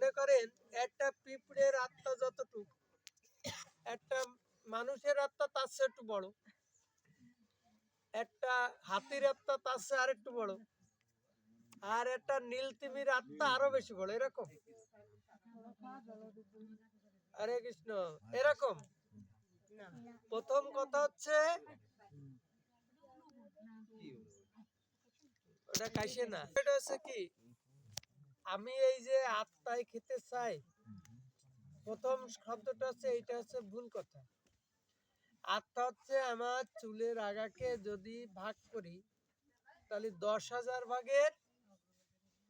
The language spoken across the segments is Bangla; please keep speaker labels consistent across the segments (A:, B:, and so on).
A: মনে করেন, একটা পিঁপড়ের আত্মা যতটুকু, একটা মানুষের আত্মা তার চেয়ে একটু বড়, একটা হাতির আত্মা তার চেয়ে আর একটু বড়, আর একটা নীল তিমির আত্মা আরও বেশি বড়, এরকম। হরে কৃষ্ণ, এরকম। প্রথম কথা হচ্ছে, ওটা কাইসে না। এটা হচ্ছে কি? আমি এই যে আত্মায় খেতে চাই, প্রথম শব্দটা হচ্ছে, এইটা হচ্ছে ভুল কথা। আত্মা হচ্ছে আমার চুলের আগাকে যদি ভাগ করি, তাহলে দশ হাজার ভাগের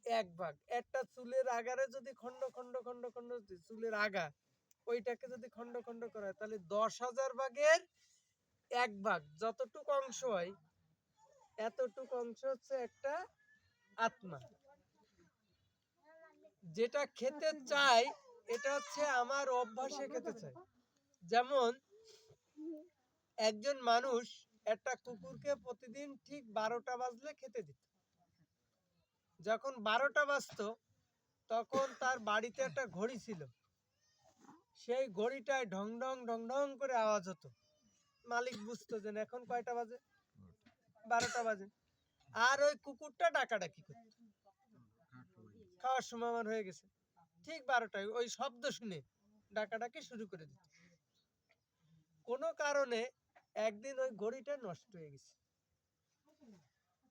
A: এক ভাগ। একটা চুলের আগারে যদি খন্ড খন্ড খন্ড খন্ড চুলের আগা, ওইটাকে যদি খন্ড খন্ড করা হয়, তাহলে দশ হাজার ভাগের এক ভাগ। যতটুকু অংশ হয়, এতটুকু অংশ হচ্ছে একটা আত্মা। যেটা খেতে চাই, এটা হচ্ছে আমার অভ্যাসে খেতে চাই। যেমন, একজন মানুষ একটা কুকুরকে প্রতিদিন ঠিক বারোটা বাজলে খেতে দিত। যখন বারোটা বাজতো, তখন তার বাড়িতে একটা ঘড়ি ছিল। সেই ঘড়িটায় ঢং ঢং ঢং ঢং করে আওয়াজ হতো। মালিক বুঝতো যে এখন কয়টা বাজে? বারোটা বাজে। আর ওই কুকুরটা ডাকাডাকি করতো। খাওয়ার সময় আমার হয়ে গেছে। ঠিক বারোটায় ওই শব্দ শুনে ডাকাডাকি শুরু করে দিত। কোনো কারণে একদিন ওই ঘড়িটা নষ্ট হয়ে গেছে।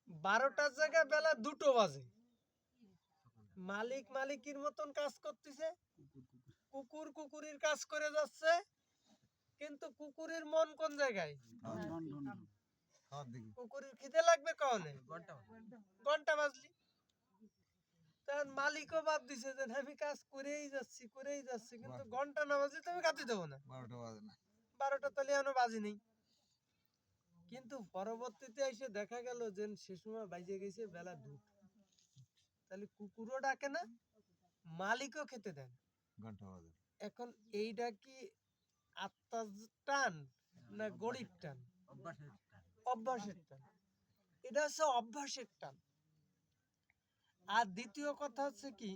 A: বারোটার জায়গায় বেলা দুটো বাজে। মালিক মালিকের মতন কাজ করতেছে। কুকুর কুকুরের কাজ করে যাচ্ছে। কিন্তু কুকুরের মন কোন জায়গায়? কুকুরের খিদে লাগবে কনে ঘণ্টা বাজলি। তখন মালিকও বাদ দিছে যে আমি কাজ করেই যাচ্ছি করেই যাচ্ছি কিন্তু ঘণ্টা না বাজলে তুমি কাটি দেবো না।
B: বারোটা বাজে না।
A: বারোটা তাহলে এখনও বাজি নেই। কিন্তু পরবর্তীতে এসে দেখা গেল যে সে সময় বাজে গেছে বেলা দুটো। তাহলে কুকুরও ডাকে না মালিকও খেতে দেন
B: ঘণ্টা বাজে।
A: এখন এইটা কি আত্মার টান না গরিব টান। অভ্যাসের টান। এটা হচ্ছে অভ্যাসের টান। আর দ্বিতীয় কথা হচ্ছে কি,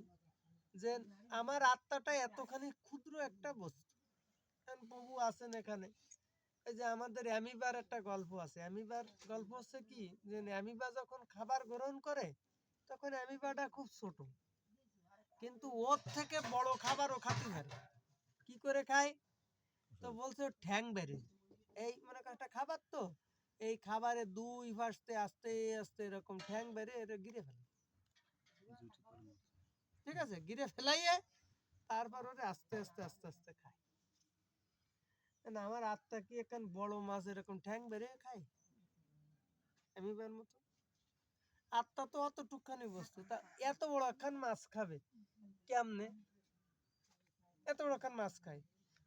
A: যে আমার আত্মাটা এতখানি ক্ষুদ্র একটা বস্তু। প্রভু আছেন এখানে। এই যে আমাদের অ্যামিবার একটা গল্প আছে। অ্যামিবার গল্প হচ্ছে কি, যে অ্যামিবা যখন খাবার গ্রহণ করে, তখন অ্যামিবাটা খুব ছোট। কিন্তু ওর থেকে বড় খাবার ও খাতে পারে কি করে খায়? তো বলছে ঠ্যাং বেড়ে এই মানে একটা খাবার তো, এই খাবারে দুই ভাসতে আস্তে আস্তে এরকম ঠ্যাং বেড়ে এটা গিরে ফেলে। ঠিক আছে গিরে ফেলাইয়ে তারপর ওরে আস্তে আস্তে আস্তে আস্তে খায়। না আমার আত্মা কি এখন বড় মাছ এরকম ঠ্যাং খায়? মতো। আত্মা তো অত টুকখানি বস্তু। তা এত বড় একখান মাছ খাবে কেমনে? এত বড় একখান মাছ খায়।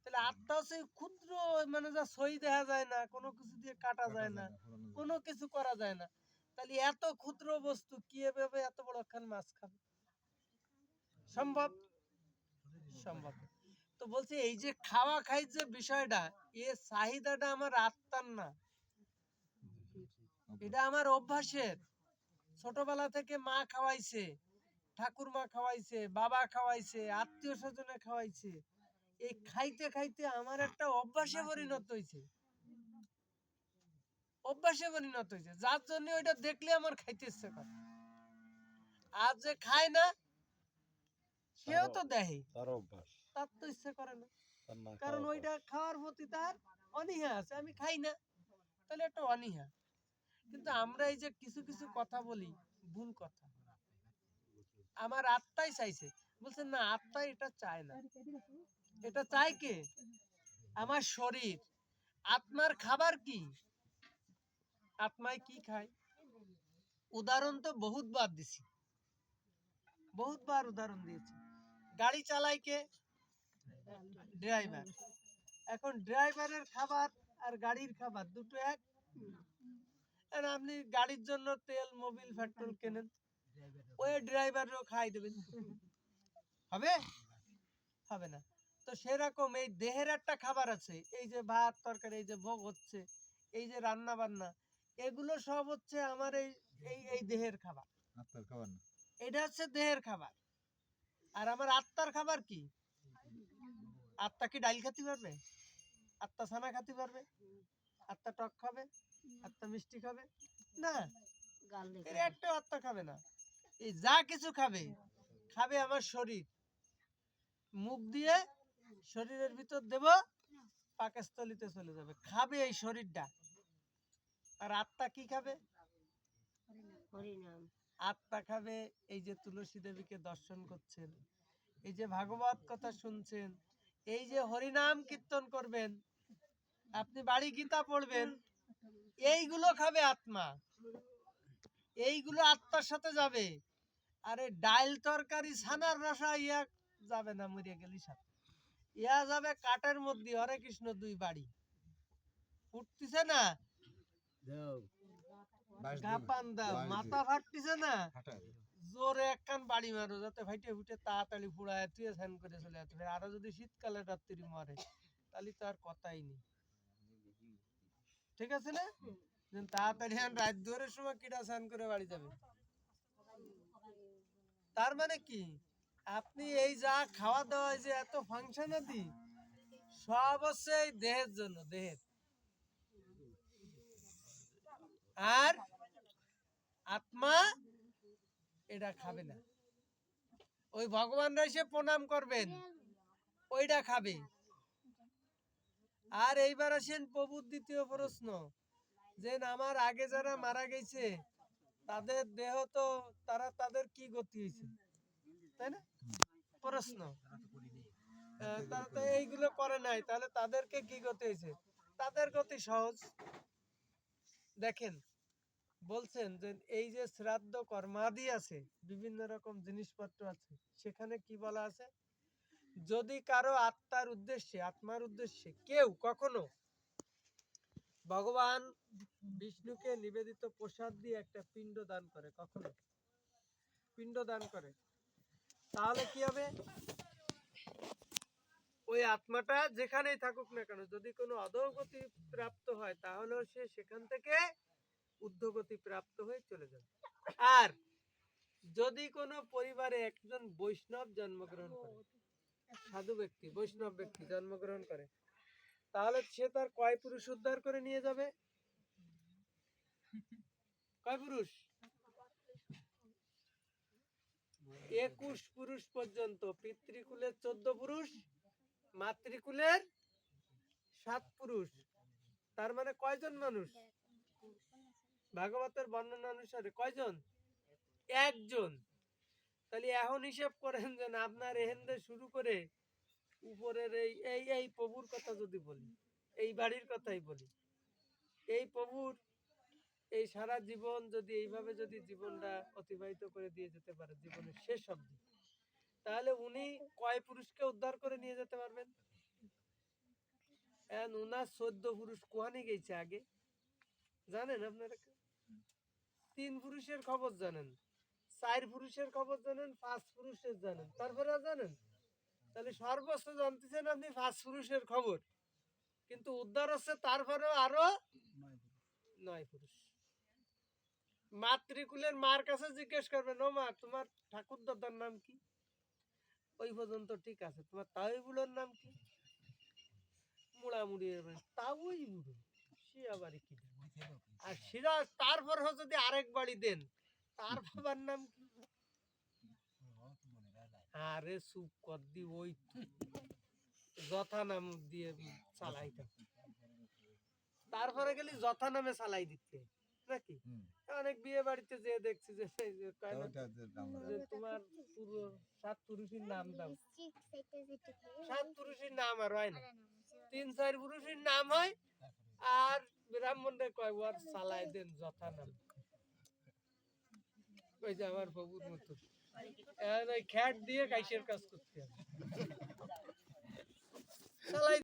A: তাহলে আত্মা সেই ক্ষুদ্র মানে যা সই দেখা যায় না কোনো কিছু দিয়ে কাটা যায় না কোনো কিছু করা যায় না। তাহলে এত ক্ষুদ্র বস্তু এত বড় একখান মাছ খাবে? সম্ভব? সম্ভব। তো বলছি, এই যে খাওয়া খাই যে বিষয়টা, এ চাহিদাটা আমার আত্মার না। এটা আমার অভ্যাসের। ছোটবেলা থেকে মা খাওয়াইছে, ঠাকুর মা খাওয়াইছে, বাবা খাওয়াইছে, আত্মীয় স্বজনে খাওয়াইছে। এই খাইতে খাইতে আমার একটা অভ্যাসে পরিণত হয়েছে অভ্যাসে পরিণত হয়েছে। যার জন্য ওইটা দেখলে আমার খাইতে ইচ্ছে করে। আর যে খায় না সেও তো দেখে।
C: তার অভ্যাস।
A: তার তো ইচ্ছে করে না। কারণ ওইটা খাওয়ার প্রতি তার অনীহা আছে। আমি খাই না তাহলে একটা অনীহা। কিন্তু আমরা এই যে কিছু কিছু কথা বলি ভুল কথা। আমার আত্মাই চাইছে। বলছে না আত্মা এটা চায় না। এটা চায় কে? আমার শরীর। আত্মার খাবার কি? আত্মায় কি খায়? উদাহরণ তো বহুত বার দিছি। বহুত বার উদাহরণ দিয়েছি। গাড়ি চালায় কে? ড্রাইভার। এখন ড্রাইভারের খাবার আর গাড়ির খাবার দুটো এক? আপনি গাড়ির জন্য তেল, মোবিল, পেট্রোল কেনেন? ওই ড্রাইভারও খাই দেবেন। হবে? হবে না। তো সেরকম এই দেহের একটা খাবার আছে, এই যে ভাত, তরকারি, এই যে ভোগ হচ্ছে, এই যে রান্না বান্না এগুলো সব হচ্ছে আমার এই এই এই দেহের খাবার।
B: আত্মার খাবার না?
A: এটা হচ্ছে দেহের খাবার। আর আমার আত্মার খাবার কি? আত্মা কি ডাল খেতে পারবে? আত্মা ছানা খেতে পারবে? আত্মা টক খাবে? আত্মা মিষ্টি খাবে? না। এর একটা আত্মা খাবে না। এই যা কিছু খাবে খাবে আমার শরীর। মুখ দিয়ে শরীরের ভিতর দেব পাকস্থলিতে চলে যাবে। খাবে এই শরীরটা। আর আত্মা কি খাবে?
B: হরিনাম।
A: আত্মা খাবে এই যে তুলসী দেবীকে দর্শন করছেন। এই যে ভাগবত কথা শুনছেন এই যে হরিনাম কীর্তন করবেন আপনি বাড়ি গীতা পড়বেন এইগুলো খাবে আত্মা। এইগুলো আত্মার সাথে যাবে। আরে ডাইল তরকারি ছানার রসা ইয়া যাবে না মরিয়া গেলি সাথে ইয়া যাবে কাঠের মধ্যে হরে কৃষ্ণ দুই বাড়ি। উঠতেছে না? গাপান দাও মাথা ফাটতেছে না? জোরে একখান বাড়ি মারো যাতে ফাইটে ফুটে তাড়াতাড়ি ফুড়ায় তুই স্নান করে চলে যেতে আরও যদি শীতকালে রাত্রি মরে তাহলে তো আর কথাই নেই। ঠিক আছে না? তাড়াতাড়ি রাত দুয়ারের সময় কিটা স্নান করে বাড়ি যাবে। তার মানে কি? আপনি এই যা খাওয়া দাওয়া যে এত ফাংশন আদি সব হচ্ছে এই দেহের জন্য দেহের। আর আত্মা এটা খাবে না। ওই ভগবানরা এসে প্রণাম করবেন, ওইটা খাবে। আর এইবার আসেন প্রভুর দ্বিতীয় প্রশ্ন যে আমার আগে যারা মারা গেছে, তাদের দেহ তো, তারা তাদের কি গতি হয়েছে? তাই না? প্রশ্ন। তারা তো এইগুলো করে নাই, তাহলে তাদেরকে কি গতি হয়েছে? তাদের গতি সহজ। দেখেন, বলছেন যে এই যে শ্রাদ্ধ কর্মাদি আছে, বিভিন্ন রকম জিনিসপত্র আছে, সেখানে কি বলা আছে? যদি কারও আত্মার উদ্দেশ্যে আত্মার উদ্দেশ্যে কেউ কখনো ভগবান বিষ্ণুকে নিবেদিত প্রসাদ দিয়ে একটা পিণ্ড দান করে, কখনো পিণ্ড দান করে, তাহলে কি হবে? ওই আত্মাটা যেখানেই থাকুক না কেন, যদি কোনো অধোগতি প্রাপ্ত হয় তাহলেও সে সেখান থেকে ঊর্ধ্বগতি প্রাপ্ত হয়ে চলে যাবে। আর যদি কোনো পরিবারে একজন বৈষ্ণব জন্মগ্রহণ করে, সাধু ব্যক্তি, বৈষ্ণব ব্যক্তি জন্মগ্রহণ করে, তাহলে সে তার কয় পুরুষ উদ্ধার করে নিয়ে যাবে? কয় পুরুষ? একুশ পুরুষ পর্যন্ত পিতৃকুলের চোদ্দ পুরুষ মাতৃকুলের সাত পুরুষ। তার মানে কয়জন মানুষ? ভাগবতের বর্ণনা অনুসারে কয়জন? একজন। তাহলে এখন হিসাব করেন যে আপনার এহেন্দে শুরু করে উপরের এই এই এই প্রভুর কথা যদি বলি, এই বাড়ির কথাই বলি, এই প্রভুর এই সারা জীবন যদি এইভাবে যদি জীবনটা অতিবাহিত করে দিয়ে যেতে পারে, জীবনের শেষ অবধি। তাহলে উনি কয় পুরুষকে উদ্ধার করে নিয়ে যেতে পারবেন? উনার চোদ্দ পুরুষ কোহানি গেছে আগে। জানেন আপনারা? তিন পুরুষের খবর জানেন চার পুরুষের খবর জানেন পাঁচ পুরুষের জানেন। তারপরে জানেন? তাহলে সর্বোচ্চ জানতেছেন আপনি পাঁচ পুরুষের খবর। কিন্তু উদ্ধার হচ্ছে তারপরেও আরও নয় পুরুষ। মাতৃকুলের মার কাছে জিজ্ঞেস করবেন ও মা তোমার ঠাকুর দাদার নাম কি? ওই পর্যন্ত ঠিক আছে। তোমার তাই বুড়োর নাম কি? মুড়ামুড়ি তাওই বুড়ো। সে আবার কি? আর সিরাজ, তারপর যদি আরেক বাড়ি দেন, তার বাবার নাম কি? আরে চুপ কর দি, ওই যথা নাম দিয়ে চালাইতাম তারপরে গেলি যথা নামে চালাই দিতে। নাকি? অনেক বিয়ে বাড়িতে যে দেখছি যে তোমার পুরো সাত পুরুষের নাম দাও। সাত পুরুষের নাম আর হয় না। তিন চার পুরুষের নাম হয় আর ব্রাহ্মণরা কয় ওর চালাই দেন যথা নাম। ওই যে আমার বাবুর মতো। খ্যাট দিয়ে কাইসের কাজ করতে হবে। চালাই